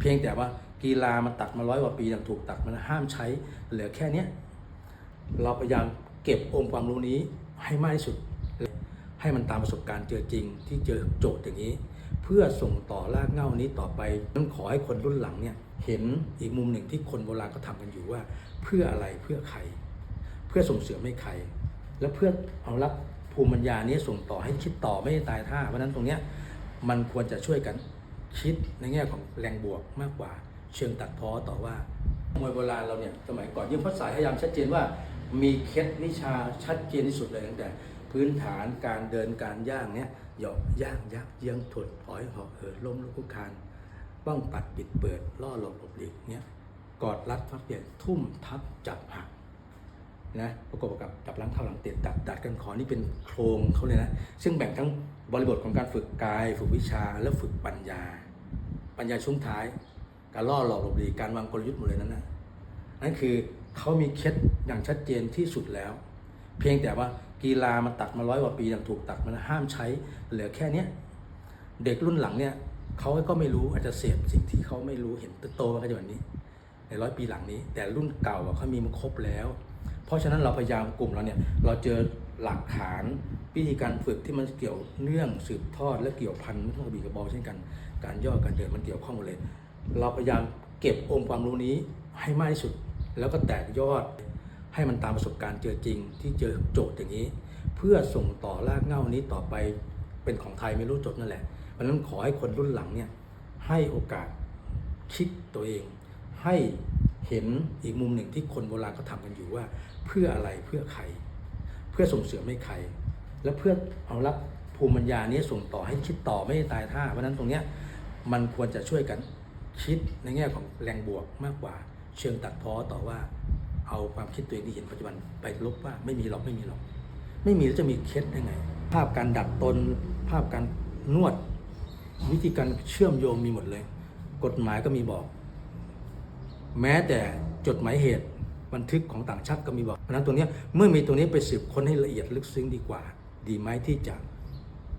เพียงแต่ว่ากีฬามันตัดมาร้อยกว่าปีอย่างถูกตัดมันห้ามใช้เหลือแค่เนี้ยเราพยายามเก็บองค์ความรู้นี้ให้มากที่สุด ให้มันตามประสบการณ์เจอจริง ที่เจอโจทย์อย่างนี้ เพื่อส่งต่อรากเหง้านี้ต่อไปนั้นขอให้คนรุ่นหลังเนี่ยเห็นอีกมุมหนึ่งที่คนโบราณก็ทำกันอยู่ว่า เพื่ออะไรเพื่อใคร เพื่อส่งเสริมให้ใคร และเพื่อเอารับภูมิปัญญานี้ส่งต่อให้คิดต่อไม่ตายท่าเพราะนั้นตรงเนี้ยมันควรจะช่วยกัน คิดในแง่ของแรงบวกมากกว่า เชิงตัดพ้อต่อว่ามวยโบราณเราเนี่ยสมัยก่อนยิ่งพัฒสายพยายามชัดเจนว่ามีเคล็ดวิชาชัดเจนที่สุดเลยตั้งแต่ พื้นฐานการเดินการย่างเนี่ยหยาะย่างยักเยื้องถดถอยหาะเหินล้มลุกคุกคานป้องปัดปิดเปิดล่อหลบหลบหลีกเนี่ยกอดรัดฟักเปลี่ยนทุ่มทับจับหักนะประกอบกับจับล้างเท้าหลังเตะดัดดัดกันขอนี่เป็นโครงเขาเลยนะ ซึ่งแบ่งทั้งบริบทของการฝึกกาย ฝึกวิชาและฝึกปัญญา ปัญญาช่วงท้าย การล่อหลอกหลบหลีกการวางกลยุทธ์หมดเลยนั่นนะนั่นคือเขามีเคล็ดอย่างชัดเจนที่สุดแล้ว เพียงแต่ว่ากีฬามันตัดมาร้อยกว่าปีอย่างถูกตัดมันห้ามใช้เหลือแค่เนี้ยเด็กรุ่นหลังเนี่ยเขาก็ไม่รู้อาจจะเสพสิ่งที่เขาไม่รู้เห็นโตมาก็จะแบบนี้ ในร้อยปีหลังนี้ แต่รุ่นเก่าเขามีมาครบแล้ว เพราะฉะนั้นเราพยายามกลุ่มเราเนี่ยเราเจอหลักฐานวิธีการฝึกที่มันเกี่ยวเนื่องสืบทอดและเกี่ยวพันไม่ต้องกระบี่กระบอเช่นกัน การย่อการเดินมันเกี่ยวข้องหมดเลย เราพยายามเก็บองค์ความรู้นี้ให้มากที่สุด แล้วก็แตกยอดให้มันตามประสบการณ์เจอจริง ที่เจอโจทย์อย่างนี้ เพื่อส่งต่อรากเหง้านี้ต่อไปเป็นของไทยไม่รู้จบนั่นแหละเพราะฉะนั้นขอให้คนรุ่นหลังเนี่ยให้โอกาสคิดตัวเอง ให้ เห็นอีกมุมหนึ่งที่คนโบราณเขาทำกันอยู่ว่า เพื่ออะไรเพื่อใคร เพื่อส่งเสริมให้ใคร และเพื่อเอารับภูมิปัญญานี้ส่งต่อให้คิดต่อไม่ตายท่า เพราะฉะนั้นตรงเนี้ยมันควรจะช่วยกันคิดในแง่ของแรงบวกมากกว่า เชิงตัดพ้อต่อว่า เอาความคิดตัวเองที่เห็นปัจจุบันไปลบว่าไม่มีหรอกไม่มีหรอก ไม่มีแล้วจะมีเคล็ดได้ไง ภาพการดัดตน ภาพการนวด วิธีการเชื่อมโยงมีหมดเลย กฎหมายก็มีบอก แม้แต่จดหมายเหตุบันทึกของต่างชาติก็มีบอกเพราะฉะนั้นตรงนี้เมื่อมีตรงนี้ไปสืบค้นให้ละเอียดลึกซึ้งดีกว่า ดีไหมที่จะ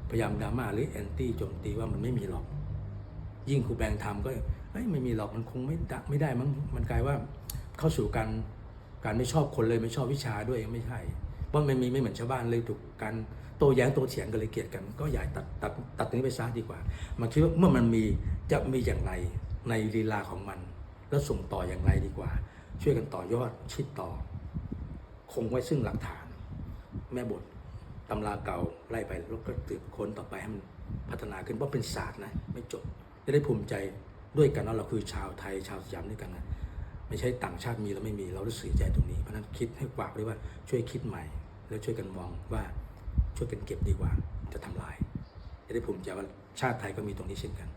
พยายามดราม่าหรือแอนตี้โจมตีว่ามันไม่มีหรอก ยิ่งครูแบงค์ทำก็เอ้ยไม่มีหรอกมันคงไม่ได้ไม่ได้มั้งมันกลายว่าเข้าสู่การการไม่ชอบคนเลยไม่ชอบวิชาด้วยไม่ใช่เพราะมันมีไม่เหมือนชาวบ้านเลยถูกการโต้แย้งโต้เถียงกันเลยเกลียดกัน ก็อย่าตัดตัดตัดตรงนี้ไปซะดีกว่า มันคิดว่าเมื่อมันมีจะมีอย่างไรในลีลาของมัน แล้วส่งต่ออย่างไรดีกว่า ช่วยกันต่อยอดคิดต่อ คงไว้ซึ่งหลักฐาน แม่บทตำราเก่าไล่ไปแล้วก็สืบค้นต่อไปให้มันพัฒนาขึ้นเพราะเป็นศาสตร์นะไม่จบจะได้ภูมิใจด้วยกันว่าเราคือชาวไทยชาวสยามด้วยกันนะไม่ใช่ต่างชาติมีแล้วไม่มีเรารู้สึกใจตรงนี้เพราะนั้นคิดให้กวากด้วยว่าช่วยคิดใหม่ แล้วช่วยกันมองว่าช่วยกันเก็บดีกว่าจะทำลายจะได้ภูมิใจว่าชาติไทยก็มีตรงนี้เช่นกัน